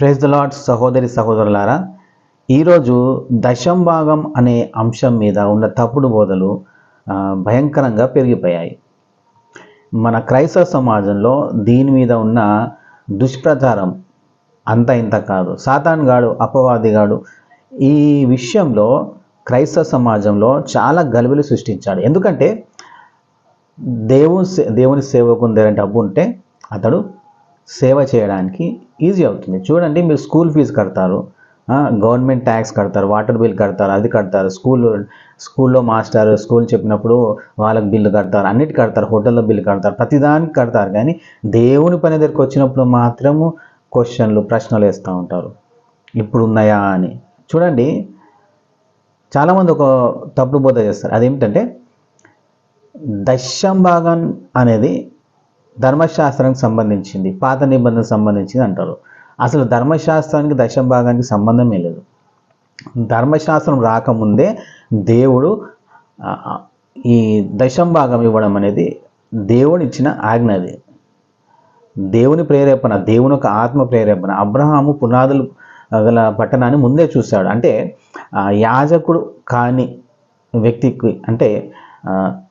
Press the lord సహోదరి సహోదరులారా. ఈరోజు దశం భాగం అనే అంశం మీద ఉన్న తప్పుడు బోధలు భయంకరంగా పెరిగిపోయాయి. మన క్రైస్తవ సమాజంలో దీని మీద ఉన్న దుష్ప్రచారం అంత ఇంత కాదు. సాతాన్ గాడు అపవాదిగాడు ఈ విషయంలో క్రైస్తవ సమాజంలో చాలా గలుబులు సృష్టించాడు. ఎందుకంటే దేవుని సే- దేవుని సేవకుని దగ్గర డబ్బు ఉంటే అతడు సేవ చేయడానికి ఈజీ అవుతుంది. చూడండి మీరు స్కూల్ ఫీజు కడతారు. గవర్నమెంట్ ట్యాక్స్ కడతారు వాటర్ బిల్ కడతారు అది కడతారు. స్కూల్ స్కూల్లో మాస్టర్ స్కూల్ చెప్పినప్పుడు వాళ్ళకి బిల్లు కడతారు అన్నిటి కడతారు హోటల్లో బిల్లు కడతారు ప్రతిదానికి కడతారు. కానీ దేవుని పని దగ్గరికి వచ్చినప్పుడు మాత్రము క్వశ్చన్లు ప్రశ్నలు వేస్తూ ఉంటారు. ఇప్పుడు ఉన్నాయా అని. చూడండి చాలామంది ఒక తప్పుడు బోధ చేస్తారు. అదేమిటంటే దశం భాగం అనేది ధర్మశాస్త్రానికి సంబంధించింది పాత నిబంధనకు సంబంధించింది అంటారు. అసలు ధర్మశాస్త్రానికి దశం భాగానికి సంబంధమే లేదు. ధర్మశాస్త్రం రాకముందే దేవుడు ఈ దశం భాగం ఇవ్వడం అనేది దేవుడు ఇచ్చిన ఆజ్ఞ అది. దేవుని ప్రేరేపణ దేవుని యొక్క ఆత్మ ప్రేరేపణ. అబ్రహాము పునాదులు గల పట్టణాన్ని ముందే చూశాడు. అంటే యాజకుడు కాని వ్యక్తికి అంటే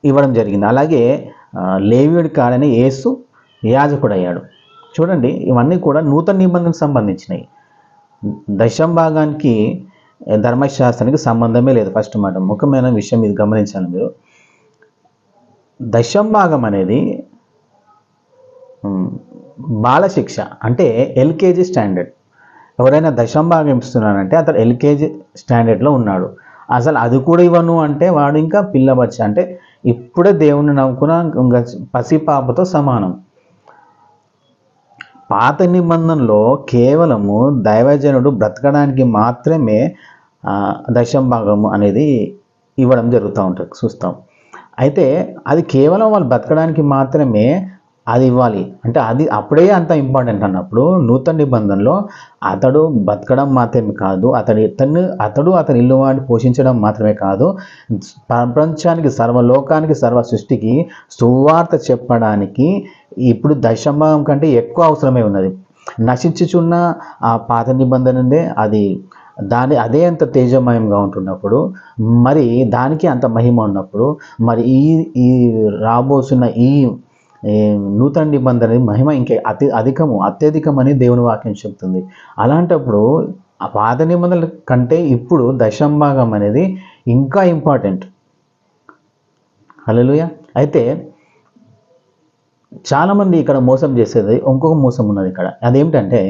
ఇవ్వడం జరిగింది. అలాగే లేవీయుడి కాడని యేసు యాజకుడయ్యాడు. చూడండి ఇవన్నీ కూడా నూతన నిబంధనకు సంబంధించినవి. దశం భాగానికి ధర్మశాస్త్రానికి సంబంధమే లేదు ఫస్ట్ మాట. ముఖ్యమైన విషయం ఇది గమనించాలి మీరు. దశం భాగం అనేది బాలశిక్ష అంటే ఎల్కేజీ స్టాండర్డ్. ఎవరైనా దశం భాగం ఇస్తున్నానంటే అతను ఎల్కేజీ స్టాండర్డ్లో ఉన్నాడు. అసలు అది కూడా ఇవ్వను అంటే వాడు ఇంకా పిల్ల అంటే ఇప్పుడే దేవుణ్ణి నవ్వుకున్న ఇంకా పసిపాపతో సమానం. పాత నిబంధనలో కేవలము దైవజనుడు బ్రతకడానికి మాత్రమే దశంభాగము దశం అనేది ఇవ్వడం జరుగుతూ ఉంటుంది చూస్తాం. అయితే అది కేవలం వాళ్ళు బ్రతకడానికి మాత్రమే అది ఇవ్వాలి. అంటే అది అప్పుడే అంత ఇంపార్టెంట్ అన్నప్పుడు నూతన నిబంధనలో అతడు బతకడం మాత్రమే కాదు అతడి తను అతడు అతని ఇల్లు వాడిని పోషించడం మాత్రమే కాదు ప్రపంచానికి సర్వలోకానికి సర్వ సృష్టికి సువార్త చెప్పడానికి ఇప్పుడు దశంభాగం కంటే ఎక్కువ అవసరమే ఉన్నది. నశించుచున్న ఆ పాత నిబంధనదే అది. దాని అదే అంత తేజమయంగా ఉంటున్నప్పుడు మరి దానికి అంత మహిమ ఉన్నప్పుడు మరి ఈ ఈ రాబోతున్న ఈ నూతన నిబంధన మహిమ ఇంకా అతి అధికము అత్యధికమని దేవుని వాక్యం చెప్తుంది. అలాంటప్పుడు ఆ పాత నిబంధనల కంటే ఇప్పుడు దశంభాగం అనేది ఇంకా ఇంపార్టెంట్. హలోయ అయితే చాలామంది ఇక్కడ మోసం చేసేది ఇంకొక మోసం ఉన్నది ఇక్కడ. అదేమిటంటే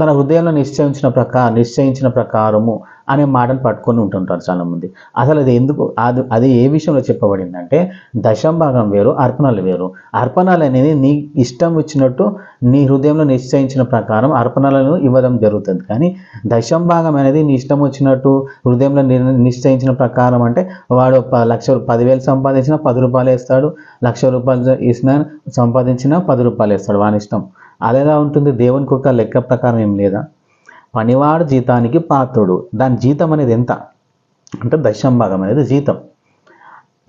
తన హృదయంలో నిశ్చయించిన ప్రకా నిశ్చయించిన ప్రకారము అనే మాటను పట్టుకొని ఉంటుంటారు చాలామంది. అసలు అది ఎందుకు అది అది ఏ విషయంలో చెప్పబడిందంటే దశం భాగం వేరు అర్పణలు వేరు. అర్పణలు అనేది నీ ఇష్టం వచ్చినట్టు నీ హృదయంలో నిశ్చయించిన ప్రకారం అర్పణలను ఇవ్వడం జరుగుతుంది. కానీ దశం భాగం అనేది నీ ఇష్టం వచ్చినట్టు హృదయంలో నిశ్చయించిన ప్రకారం అంటే వాడు లక్ష పదివేలు సంపాదించినా పది రూపాయలు వేస్తాడు. లక్ష రూపాయలు ఇస్తున్నా సంపాదించినా పది రూపాయలు వేస్తాడు. వాని ఇష్టం. అదేలా ఉంటుంది? దేవునికి ఒక లెక్క ప్రకారం ఏం లేదా? పనివాడు జీతానికి పాత్రుడు. దాని జీతం అనేది ఎంత? అంటే దశం భాగం అనేది జీతం.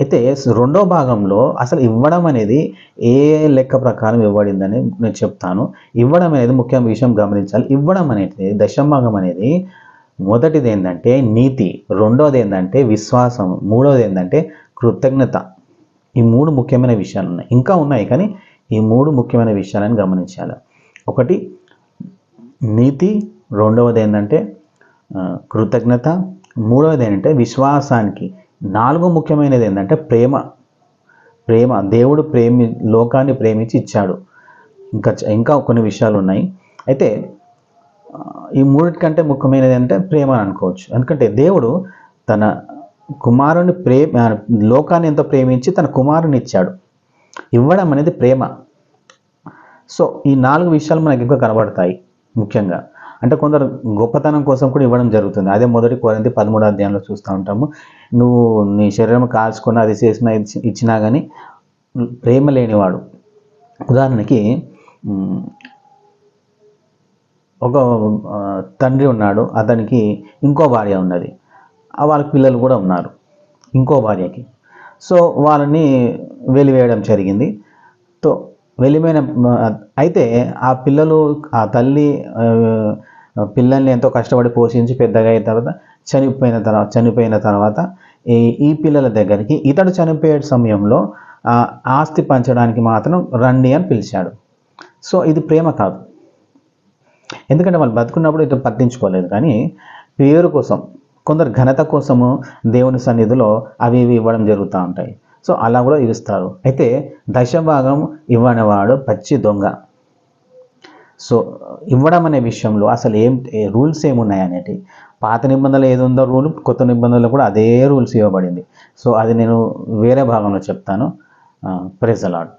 అయితే రెండో భాగంలో అసలు ఇవ్వడం అనేది ఏ లెక్క ప్రకారం ఇవ్వడిందని నేను చెప్తాను. ఇవ్వడం అనేది ముఖ్యమైన విషయం గమనించాలి. ఇవ్వడం అనేది దశం భాగం అనేది మొదటిది ఏంటంటే నీతి. రెండోది ఏంటంటే విశ్వాసం మూడోది ఏంటంటే కృతజ్ఞత. ఈ మూడు ముఖ్యమైన విషయాలు ఉన్నాయి. ఇంకా ఉన్నాయి కానీ ఈ మూడు ముఖ్యమైన విషయాలను గమనించాలి. ఒకటి నీతి. రెండవది ఏంటంటే కృతజ్ఞత. మూడవది ఏంటంటే విశ్వాసానికి. నాలుగో ముఖ్యమైనది ఏంటంటే ప్రేమ. ప్రేమ. దేవుడు ప్రేమి లోకాన్ని ప్రేమించి ఇచ్చాడు. ఇంకా ఇంకా కొన్ని విషయాలు ఉన్నాయి. అయితే ఈ ఈ మూడిటికంటే ముఖ్యమైనది అంటే ప్రేమ అని అనుకోవచ్చు. ఎందుకంటే దేవుడు తన కుమారుని ప్రేమ లోకాన్ని ఎంతో ప్రేమించి తన కుమారుని ఇచ్చాడు. ఇవ్వడం అనేది ప్రేమ. సో ఈ నాలుగు విషయాలు మనకి ఎక్కువ కనబడతాయి ముఖ్యంగా. అంటే కొందరు గొప్పతనం కోసం కూడా ఇవ్వడం జరుగుతుంది. అదే మొదటి కొరింది పదమూడు అధ్యాయంలో చూస్తూ ఉంటాము. నువ్వు నీ శరీరం కాల్చుకున్న అది చేసినా ఇచ్చినా కానీ ప్రేమ లేనివాడు. ఉదాహరణకి ఒక తండ్రి ఉన్నాడు అతనికి ఇంకో భార్య ఉన్నది. వాళ్ళ వాళ్ళకి పిల్లలు కూడా ఉన్నారు ఇంకో భార్యకి. సో వాళ్ళని వెలివేయడం జరిగింది. తో వెళ్ళిపోయిన అయితే ఆ పిల్లలు ఆ తల్లి పిల్లల్ని ఎంతో కష్టపడి పోషించి పెద్దగా అయిన తర్వాత చనిపోయిన తర్వాత చనిపోయిన తర్వాత ఈ ఈ పిల్లల దగ్గరికి ఇతడు చనిపోయే సమయంలో ఆస్తి పంచడానికి మాత్రం రండి అని పిలిచాడు. సో ఇది ప్రేమ కాదు. ఎందుకంటే వాళ్ళు బతుకున్నప్పుడు ఇటు పట్టించుకోలేదు. కానీ పేరు కోసం కొందరు ఘనత కోసము దేవుని సన్నిధిలో అవి ఇవి ఇవ్వడం జరుగుతూ ఉంటాయి. సో అలా కూడా ఇస్తారు అయితే దశభాగం ఇవ్వనివాడు పచ్చి దొంగ. సో ఇవ్వడం అనే విషయంలో అసలు ఏం రూల్స్ ఏమున్నాయి అనేటి? పాత నిబంధనలు ఏది ఉందో రూల్ కొత్త నిబంధనలు కూడా అదే రూల్స్ ఇవ్వబడింది. సో అది నేను వేరే భాగంలో చెప్తాను. ప్రెజలాడ్